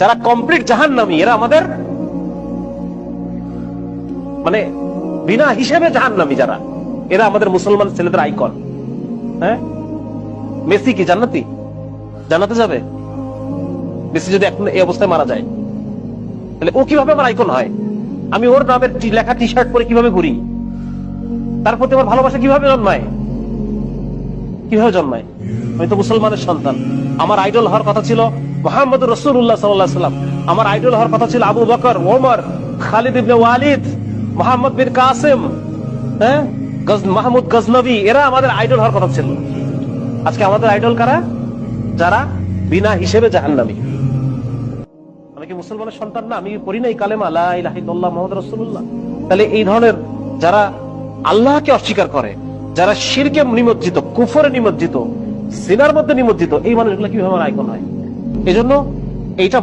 যারা কমপ্লিট জাহান্নামী, এরা আমাদের মানে বিনা হিসেবে জাহান্নামী যারা। এরা আমাদের মুসলমান ছেলেদের আইকন হ্যাঁ? মেসি কি জান্নাতি? জান্নাতে যাবে? মেসি যদি এখন এই অবস্থায় মারা যায়, তাহলে ও কীভাবে আমার আইকন হয়? আমি ওর নামের লেখা টি শার্ট পরে কীভাবে ঘুরি? তার প্রতি আমার ভালোবাসা কীভাবে জন্মায়? কীভাবে জন্মায়? আমি তো মুসলমানের সন্তান। আমার আইডল হওয়ার কথা ছিল মোহাম্মদ রসুল্লাহ সাল্লাহ সাল্লাম আমার আইডল হওয়ার কথা ছিল আবু বকর, ওমর, খালিদ ইবনে ওয়ালিদ, মোহাম্মদ বিন কাসেম হ্যাঁ? মাহমুদ গজনবী, এরা আমাদের আইডল হওয়ার কথা ছিল। আজকে আমাদের আইডল কারা? যারা? বিনা হিসেবে জাহান্নামী। আমি কি মুসলমানের সন্তান না? আমি পড়ি নাই কালেমা, লা ইলাহা ইল্লাল্লাহ মুহাম্মদ রাসূলুল্লাহ। তাহলে এই ধরনের যারা আল্লাহকে অস্বীকার করে, যারা শিরকে নিমজ্জিত, কুফরে নিমজ্জিত, সিনার মধ্যে নিমজ্জিত, এই মানুষগুলো কীভাবে আইকন হয়? এজন্য এইটা